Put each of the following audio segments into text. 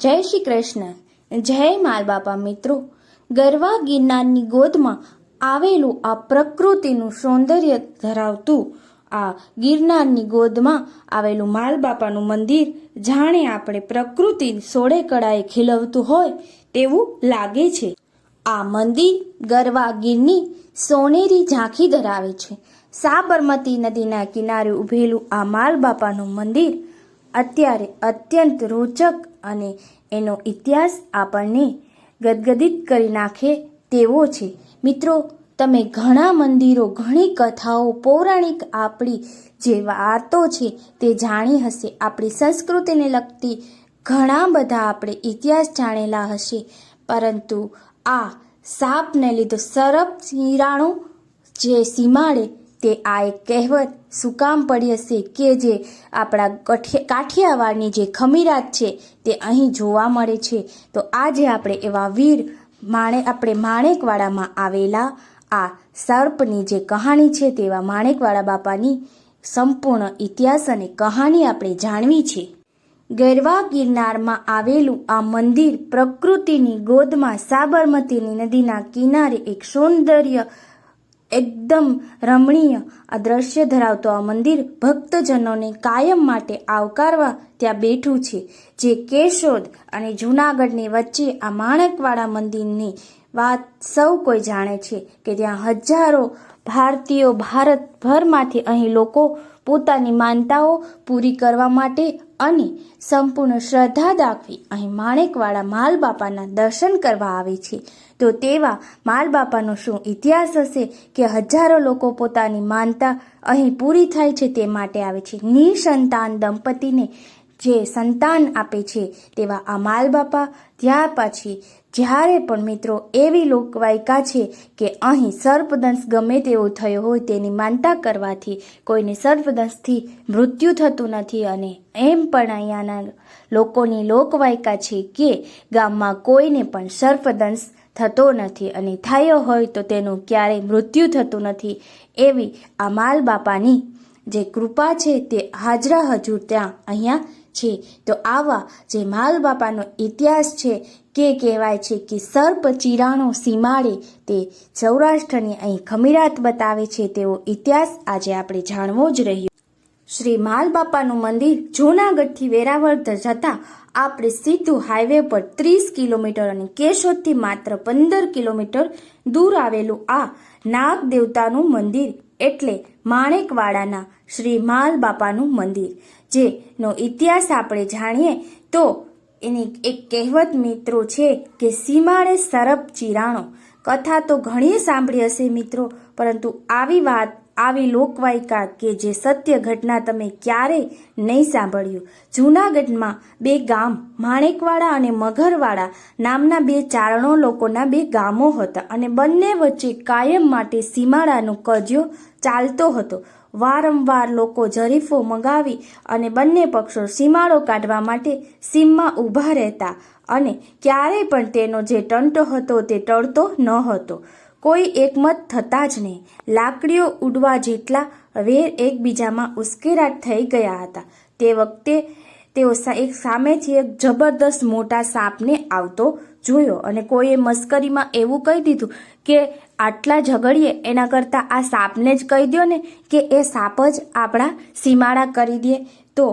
જય શ્રી કૃષ્ણ. જય માલ બાપા મિત્રો. ગરવા ગિરનારની ગોદમાં આવેલું આ પ્રકૃતિનું સૌંદર્ય ધરાવતું આ ગિરનારની ગોદમાં આવેલું માલ બાપાનું મંદિર જાણે આપણે પ્રકૃતિ સોળે કળાએ ખીલવતું હોય તેવું લાગે છે. આ મંદિર ગરવા ગીરની સોનેરી ઝાંખી ધરાવે છે. સાબરમતી નદીના કિનારે ઊભેલું આ માલ બાપાનું મંદિર અત્યારે અત્યંત રોચક અને એનો ઇતિહાસ આપણને ગદગદિત કરી નાખે તેવો છે. મિત્રો, તમે ઘણા મંદિરો, ઘણી કથાઓ, પૌરાણિક આપણી જે વાતો છે તે જાણી હશે. આપણી સંસ્કૃતિને લગતી ઘણા બધા આપણે ઇતિહાસ જાણેલા હશે. પરંતુ આ સાપને લીધો સરપ સિરાણો જે સીમાડે તે આ એક કહેવત શું કામ પડી હશે કે જે આપણા કઠિ- કાઠિયાવાડની જે ખમીરાત છે તે અહીં જોવા મળે છે. તો આજે આપણે એવા વીર માણે, આપણે માણેકવાડામાં આવેલા આ સર્પની જે કહાણી છે તેવા માણેકવાડા બાપાની સંપૂર્ણ ઇતિહાસ અને કહાણી આપણે જાણવી છે. ગરવા ગિરનારમાં આવેલું આ મંદિર પ્રકૃતિની ગોદમાં સાબરમતીની નદીના કિનારે એક સૌંદર્ય એકદમ રમણીય આ દ્રશ્ય ધરાવતો આ મંદિર ભક્તજનોને કાયમ માટે આવકારવા ત્યાં બેઠું છે. જે કેશોદ અને જૂનાગઢની વચ્ચે આ માણેકવાળા મંદિરની વાત સૌ કોઈ જાણે છે કે ત્યાં હજારો ભારતીયો ભારતભરમાંથી અહીં લોકો પોતાની માનતાઓ પૂરી કરવા માટે અને સંપૂર્ણ શ્રદ્ધા દાખવી અહીં માણેકવાળા માલ બાપાના દર્શન કરવા આવે છે. તો તેવા માલ બાપાનો શું ઇતિહાસ હશે કે હજારો લોકો પોતાની માનતા અહીં પૂરી થાય છે તે માટે આવે છે? નિસંતાન દંપતીને જે સંતાન આપે છે તેવા આ માલ બાપા ત્યાર પછી જ્યારે પણ મિત્રો એવી લોકવાયકા છે કે અહીં સર્પદંશ ગમે તેવો થયો હોય તેની માનતા કરવાથી કોઈને સર્પદંશથી મૃત્યુ થતું નથી અને એમ પણ અહીંયાના લોકોની લોકવાયકા છે કે ગામમાં કોઈને પણ સર્પદંશ થતો નથી અને થયો હોય તો તેનું ક્યારેય મૃત્યુ થતું નથી એવી આ માલ બાપાની જે કૃપા છે તે હાજરા હજુર ત્યાં અહીંયા છે. તો આવા જે માલ બાપાનો ઇતિહાસ છે કે કહેવાય છે કે સર્પ ચિરાણો સીમાડે તે સૌરાષ્ટ્રની અહીં ખમીરાત બતાવે છે તેવો ઇતિહાસ આજે આપણે જાણવો જ રહ્યો. શ્રી માલ બાપાનું મંદિર જૂનાગઢથી વેરાવળ જતા આપણે સીધું હાઈવે પર ત્રીસ કિલોમીટર અને કેશોદથી માત્ર પંદર કિલોમીટર દૂર આવેલું આ નાગ દેવતાનું મંદિર એટલે માણેકવાડાના શ્રી માલ બાપાનું મંદિર. જેનો ઇતિહાસ આપણે જાણીએ તો એની એક કહેવત મિત્રો છે કે સીમાડે સરપ ચિરાણો કથા તો ઘણી સાંભળી હશે મિત્રો, પરંતુ આવી વાત આવી લોકવાયકા કે જે સત્ય ઘટના તમે ક્યારેય નહીં સાંભળ્યું. જૂનાગઢમાં બે ગામ, માણેકવાડા અને મગરવાડા નામના બે ચારણો લોકોના બે ગામો હતા અને બંને વચ્ચે કાયમ માટે સીમાડાનો કજિયો ચાલતો હતો. વારંવાર લોકો જરીફો મંગાવી અને બંને પક્ષો સીમાડો કાઢવા માટે સીમમાં ઊભા રહેતા અને ક્યારેય પણ તેનો જે ટંટો હતો તે ટળતો ન હતો. કોઈ એકમત થતા જ નહીં. લાકડીઓ ઉડવા જેટલા વેર એકબીજામાં ઉશ્કેરાટ થઈ ગયા હતા. તે વખતે તેઓ એક સામેથી એક જબરદસ્ત મોટા સાપને આવતો જોયો અને કોઈએ મસ્કરીમાં એવું કહી દીધું કે આટલા ઝઘડીએ એના કરતાં આ સાપને જ કહી દો ને કે એ સાપ જ આપણા સીમાડા કરી દે. તો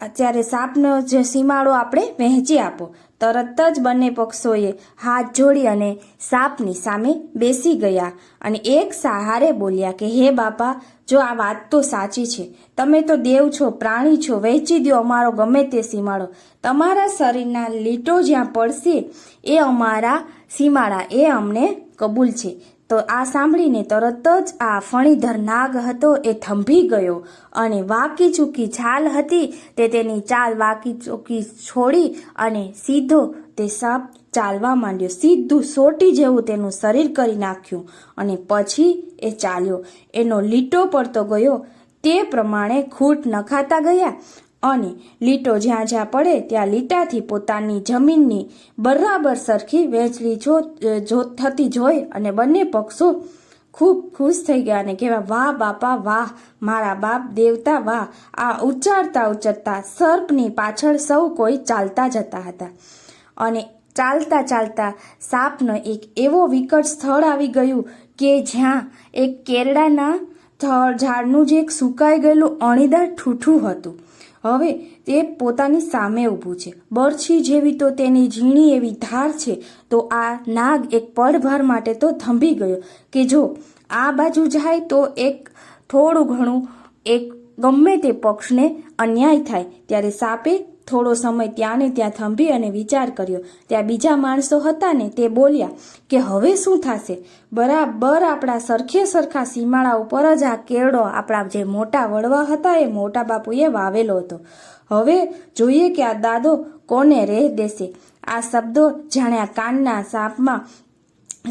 અત્યારે સાપનો જે સીમાડો આપણે વહેંચી આપો. તરત જ બંને પક્ષોએ હાથ જોડી અને સાપની સામે બેસી ગયા અને એક સહારે બોલ્યા કે, હે બાપા, જો આ વાત તો સાચી છે. તમે તો દેવ છો, પ્રાણી છો, વહેંચી દો અમારો ગમે તે સીમાડો. તમારા શરીરના લીટો જ્યાં પડશે એ અમારા સીમાડા એ અમને કબૂલ છે. તો આ સાંભળીને તરત જ આ ફણીધર નાગ હતો એ થંભી ગયો અને વાકી ચૂકી ચાલ હતી તે તેની ચાલ વાકી ચૂકી છોડી અને સીધો તે સાપ ચાલવા માંડ્યો. સીધું સોટી જેવું તેનું શરીર કરી નાખ્યું અને પછી એ ચાલ્યો. એનો લીટો પડતો ગયો. તે પ્રમાણે ખૂટ નખાતા ગયા અને લીટો જ્યાં જ્યાં પડે ત્યાં લીટાથી પોતાની જમીનની બરાબર સરખી વહેંચણી જો જો, થતી જોઈ અને બંને પક્ષો ખૂબ ખુશ થઈ ગયા અને કહેવા, વાહ બાપા, વાહ, મારા બાપ દેવતા, વાહ. આ ઉચ્ચારતા ઉચ્ચરતા સર્પની પાછળ સૌ કોઈ ચાલતા જતા હતા. અને ચાલતા ચાલતા સાપનો એક એવો વિકટ સ્થળ આવી ગયું કે જ્યાં એક કેરડાના ઝાડનું જે એક સુકાઈ ગયેલું અણીદાર ઠૂઠું હતું. હવે તે પોતાની સામે ઊભું છે. બરછી જેવી તો તેની ઝીણી એવી ધાર છે, તો આ નાગ એક પળભર માટે તો થંભી ગયો કે જો આ બાજુ જાય તો એક થોડું ઘણું, એક ગમે તે પક્ષને અન્યાય થાય. ત્યારે સાપે થોડો સમય ત્યાં ને ત્યાં થંભી અને વિચાર કર્યો. ત્યાં બીજા માણસો હતા ને તે બોલ્યા કે હવે શું થશે? બરાબર આપણા સરખે સરખા સીમાડા ઉપર જ આ કેળો આપણા જે મોટા વડવા હતા એ મોટા બાપુએ વાવેલો હતો. હવે જોઈએ કે આ દાદો કોને રેહ દેશે? આ શબ્દો જાણે આ કાનના સાપમાં,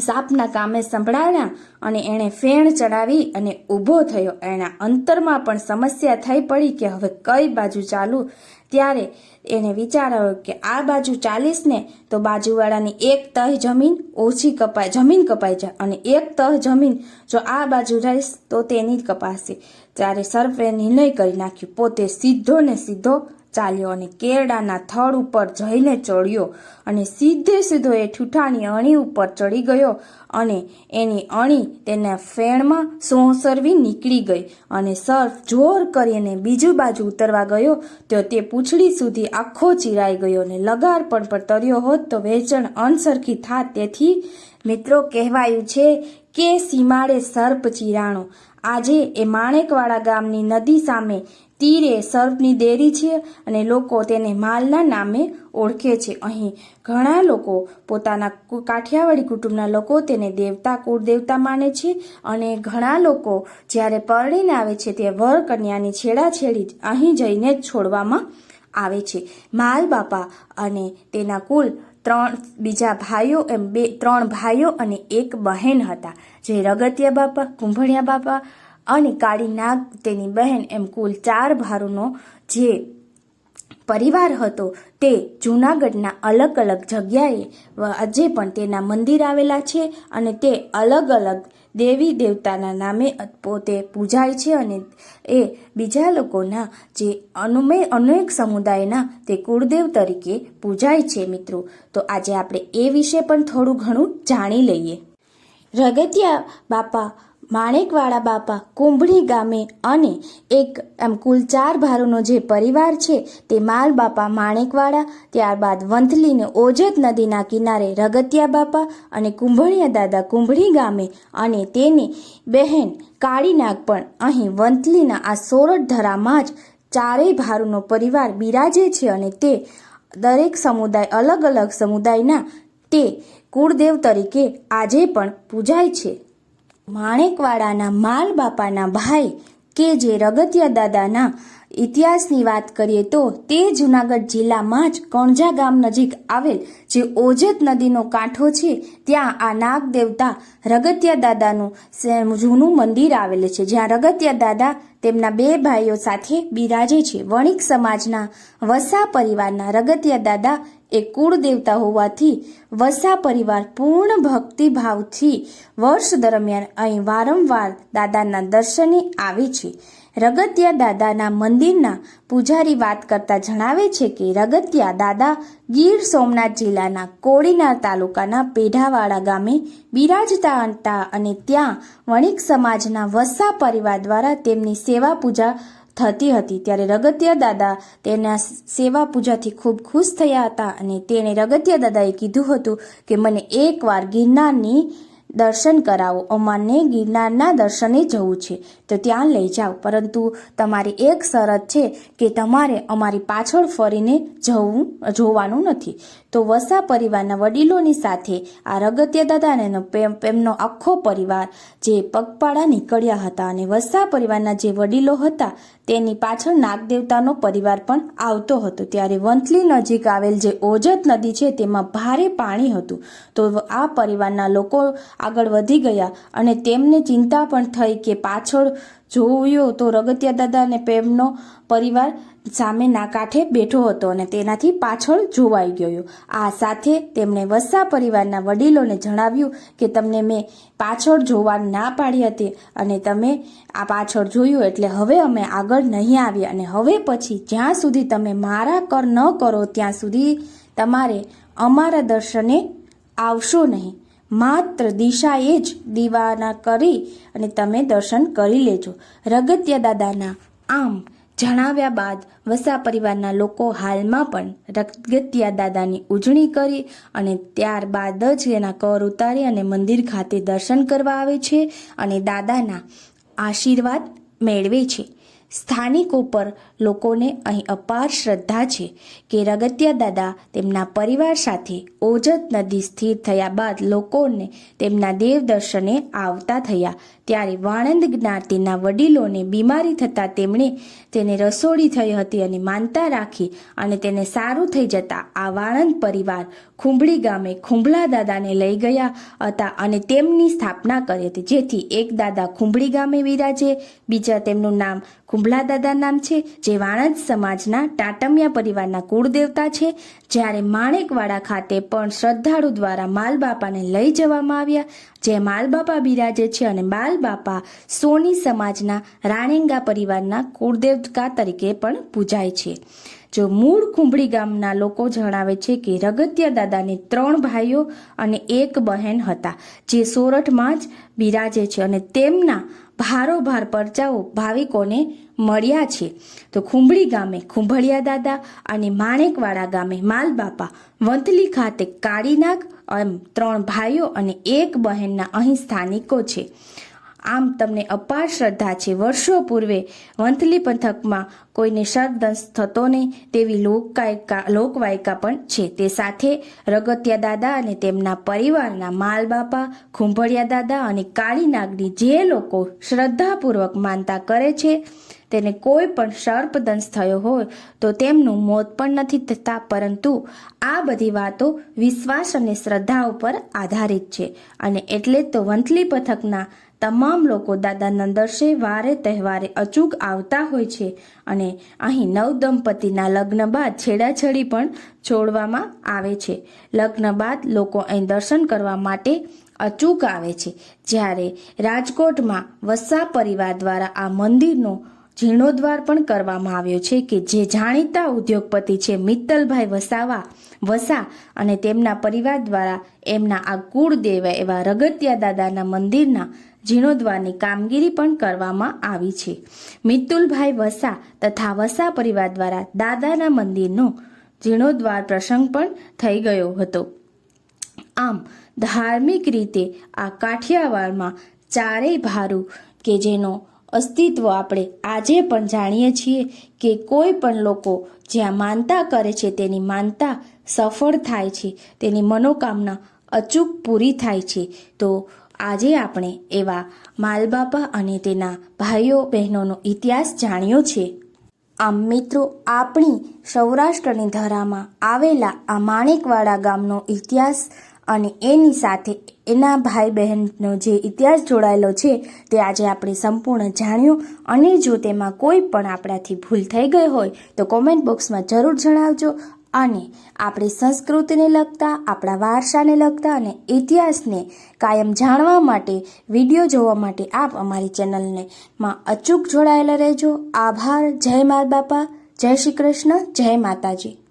સાપના કામે સંભળાવ્યા અને એણે ફેણ ચડાવી અને ઊભો થયો. એના અંતરમાં પણ સમસ્યા થઈ પડી કે હવે કઈ બાજુ ચાલવું? ત્યારે એને વિચાર આવ્યો કે આ બાજુ ચાલીસ ને તો બાજુવાળાની એક તહ જમીન ઓછી કપાય, જમીન કપાઈ જાય અને એક તહ જમીન જો આ બાજુ રહીશ, તો તેની જ કપાશે. ત્યારે સર્વે નિર્ણય કરી નાખ્યો. પોતે સીધો ને સીધો ચાલ્યો અને કેરડાના થડ ઉપર જઈને ચડ્યો અને સીધે સીધો એ ઠૂઠાની અણી ઉપર ચડી ગયો અને એની અણી તેના ફેણમાં સોંસરવી નીકળી ગઈ અને સર્ફ જોર કરીને બીજી બાજુ ઉતરવા ગયો, તો તે પૂંછડી સુધી આખો ચીરાઈ ગયો અને લગાર પણ પર તર્યો હોત તો વેચણ અનસરખી થાત. તેથી મિત્રો, કહેવાયું છે કે સીમાડે સર્પ ચીરાણો. આજે એ માણેકવાડા ગામની નદી સામે તીરે સર્પની દેરી છે અને લોકો તેને માલના નામે ઓળખે છે. અહીં ઘણા લોકો પોતાના કાઠિયાવાડી કુટુંબના લોકો તેને દેવતા, કુળદેવતા માને છે અને ઘણા લોકો જ્યારે પરણીને આવે છે તે વર કન્યાની છેડાછેડી અહીં જઈને જ છોડવામાં આવે છે. માલ બાપા અને તેના કુલ ત્રણ, બીજા ભાઈઓ એમ બે, ત્રણ ભાઈઓ અને એક બહેન હતા. જે રગતિયા બાપા, કુંભણિયા બાપા અને કાળી નાગ તેની બહેન એમ કુલ ચાર ભારોનો જે પરિવાર હતો તે જૂનાગઢના અલગ અલગ જગ્યાએ આજે પણ તેના મંદિર આવેલા છે અને તે અલગ અલગ દેવી દેવતાના નામે પોતે પૂજાય છે અને એ બીજા લોકોના જે અનુમે, અનેક સમુદાયના તે કુળદેવ તરીકે પૂજાય છે મિત્રો. તો આજે આપણે એ વિશે પણ થોડું ઘણું જાણી લઈએ. રગતિયા બાપા માણેકવાળા બાપા કુંભળી ગામે અને એક એમ કુલ ચાર ભારોનો જે પરિવાર છે તે માલ બાપા માણેકવાળા, ત્યારબાદ વંથલીને ઓજત નદીના કિનારે રગતિયા બાપા અને કુંભણીયા દાદા કુંભળી ગામે અને તેની બહેન કાળીનાગ પણ અહીં વંથલીના આ સોરઠ ધરામાં જ ચારેય ભારોનો પરિવાર બિરાજે છે અને તે દરેક સમુદાય અલગ અલગ સમુદાયના તે કુળદેવ તરીકે આજે પણ પૂજાય છે. માણેકવાડાના માલ બાપાના ભાઈ કે જે રગતિયા દાદાના ઇતિહાસની વાત કરીએ તો તે જુનાગઢ જિલ્લામાં જ કણજા ગામ નજીક આવેલ જે ઓજત નદીનો કાંઠો છે, ત્યાં આ નાગ દેવતા રગતિયા દાદાનું જૂનું મંદિર આવેલું છે. જ્યાં રગતિયા દાદા તેમના બે ભાઈઓ સાથે બિરાજે છે. વણિક સમાજના વસા પરિવારના રગતિયા દાદા એ કુળ દેવતા હોવાથી વસા પરિવાર પૂર્ણ ભક્તિભાવથી વર્ષ દરમિયાન અહીં વારંવાર દાદાના દર્શને આવે છે. રગતિયા દાદાના મંદિરના પૂજારી વાત કરતા જણાવે છે કે રગતિયા દાદા ગીર સોમનાથ જિલ્લાના કોડીનાર તાલુકાના પેઢાવાડા ગામે બિરાજતા હતા અને ત્યાં વણિક સમાજના વસા પરિવાર દ્વારા તેમની સેવા પૂજા થતી હતી. ત્યારે રગતિયા દાદા તેના સેવા પૂજાથી ખૂબ ખુશ થયા હતા અને તેણે રગતિયા દાદાએ કીધું હતું કે, મને એકવાર ગિરનારની દર્શન કરાવો. અમારને ગિરનારના દર્શને જવું છે. તો ત્યાં લઈ જાઓ. પરંતુ તમારી એક શરત છે કે તમારે અમારી પાછળ ફરીને જવું, જોવાનું નથી. તો વસા પરિવારના વડીલોની સાથે આ રગત્ય દાદાને એમનો આખો પરિવાર જે પગપાળા નીકળ્યા હતા અને વસા પરિવારના જે વડીલો હતા તેની પાછળ નાગદેવતાનો પરિવાર પણ આવતો હતો. ત્યારે વંથલી નજીક આવેલ જે ઓજત નદી છે તેમાં ભારે પાણી હતું. તો આ પરિવારના લોકો આગળ વધી ગયા અને તેમને ચિંતા પણ થઈ કે પાછળ જોયું તો રગતિયા દાદા અને પ્રેમનો પરિવાર સામેના કાંઠે બેઠો હતો અને તેનાથી પાછળ જોવાઈ ગયો. આ સાથે તેમણે વસા પરિવારના વડીલોને જણાવ્યું કે તમને મેં પાછળ જોવા ના પાડી હતી અને તમે આ પાછળ જોયું એટલે હવે અમે આગળ નહીં આવીએ અને હવે પછી જ્યાં સુધી તમે મારા કર ન કરો ત્યાં સુધી તમારે અમારા દર્શને આવશો નહીં. માત્ર દિશાએ જ દીવાના કરી અને તમે દર્શન કરી લેજો. રગત્યા દાદાના આમ જણાવ્યા બાદ વસા પરિવારના લોકો હાલમાં પણ રગત્યા દાદાની ઉજણી કરી અને ત્યારબાદ જ એના કર ઉતારી અને મંદિર ખાતે દર્શન કરવા આવે છે અને દાદાના આશીર્વાદ મેળવે છે. સ્થાનિકો પર લોકોને અહીં અપાર શ્રદ્ધા છે કે રગત્યા દાદા તેમના પરિવાર સાથે ઓજત નદી સ્થિર થયા બાદ લોકોને તેમના દેવ દર્શને આવતા થયા. ત્યારે વાણંદ જ્ઞાતિના વડીલોને બીમારી થતાં તેમણે તેને રસોડી થઈ હતી અને માનતા રાખી અને તેને સારું થઈ જતા આ વાણંદ પરિવાર ખુંભળી ગામે ખુંભલા દાદાને લઈ ગયા હતા અને તેમની સ્થાપના કરી હતી. જેથી એક દાદા ખુંભળી ગામે વિરાજે, બીજા તેમનું નામ ખુંભલા દાદા નામ છે, જે વાણજ સમાજના ટાટમિયા પરિવારના કુળદેવતા છે. જ્યારે માણેકવાડા ખાતે પણ શ્રદ્ધાળુ દ્વારા માલબાપાને લઈ જવામાં આવ્યા, જે માલબાપા બિરાજે છે અને માલબાપા સોની સમાજના રાણેંગા પરિવારના કુળદેવતા તરીકે પણ પૂજાય છે. જો મૂળ કુંભળી ગામના લોકો જણાવે છે કે રગત્યા દાદાને ત્રણ ભાઈઓ અને એક બહેન હતા, જે સોરઠમાં જ બિરાજે છે અને તેમના ભારોભાર પરચાઓ ભાવિકોને મળ્યા છે. તો ખુંભળી ગામે ખુંભળિયા દાદા અને માણેકવાડા ગામે માલબાપા વંથલી ખાતે કાળીનાગ એમ ત્રણ ભાઈઓ અને એક બહેનના અહીં સ્થાનિકો છે. આમ તમને અપાર શ્રદ્ધા છે. વર્ષો પૂર્વે વંથલી પંથકમાં કોઈને સર્પદંશ થતો નહીં તેવી લોકવાયકા લોકવાયકા પણ છે. તે સાથે રગત્યા દાદા અને તેમના પરિવારના માલબાપા, ખુંભળિયા દાદા અને કાળી નાગની જે લોકો શ્રદ્ધાપૂર્વક માનતા કરે છે તેને કોઈ પણ સર્પદંશ થયો હોય તો તેમનું મોત પણ નથી થતા, પરંતુ આ બધી વાતો વિશ્વાસ અને શ્રદ્ધા ઉપર આધારિત છે. અને એટલે તો વંથલી પથકના તમામ લોકો દાદાના દર્શે વારે તહેવારે અચૂક આવતા હોય છે અને અહીં નવ દંપતીના લગ્ન બાદ છેડાછેડી પણ છોડવામાં આવે છે. લગ્ન બાદ લોકો અહીં દર્શન કરવા માટે અચૂક આવે છે. જ્યારે રાજકોટમાં વસ્સા પરિવાર દ્વારા આ મંદિરનો જીર્ણોદ્વાર પણ કરવામાં આવ્યો છે કે જે જાણીતા ઉદ્યોગપતિ છે મિત્તલભાઈ વસાવા, વસા અને તેમના પરિવાર દ્વારા એમના આ કુળદેવ એવા રગત્યા દાદાના મંદિરના જીર્ણોદ્વારની કામગીરી પણ કરવામાં આવી છે. મિત્તુલભાઈ વસા તથા વસા પરિવાર દ્વારા દાદાના મંદિરનો જીર્ણોદ્વાર પ્રસંગ પણ થઈ ગયો હતો. આમ, ધાર્મિક રીતે આ કાઠિયાવાડમાં ચારેય ભારું કે જેનો અસ્તિત્વ આપણે આજે પણ જાણીએ છીએ કે કોઈ પણ લોકો જ્યાં માનતા કરે છે તેની માનતા સફળ થાય છે, તેની મનોકામના અચૂક પૂરી થાય છે. તો આજે આપણે એવા માલબાપા અને તેના ભાઈઓ બહેનોનો ઇતિહાસ જાણ્યો છે. આમ મિત્રો, આપણી સૌરાષ્ટ્રની ધરામાં આવેલા આ માણેકવાડા ગામનો ઇતિહાસ અને એની સાથે એના ભાઈ બહેનનો જે ઇતિહાસ જોડાયેલો છે, તે આજે આપણે સંપૂર્ણ જાણ્યું. અને જો તેમાં કોઈ પણ આપણાથી ભૂલ થઈ ગઈ હોય, તો કોમેન્ટ બોક્સમાં જરૂર જણાવજો. અને આપણી સંસ્કૃતિને લગતા, આપણા વારસાને લગતા અને ઇતિહાસને કાયમ જાણવા માટે, વીડિયો જોવા માટે આપ અમારી ચેનલને માં અચૂક જોડાયેલા રહેજો. આભાર. જય માલ બાપા. જય શ્રી કૃષ્ણ. જય માતાજી.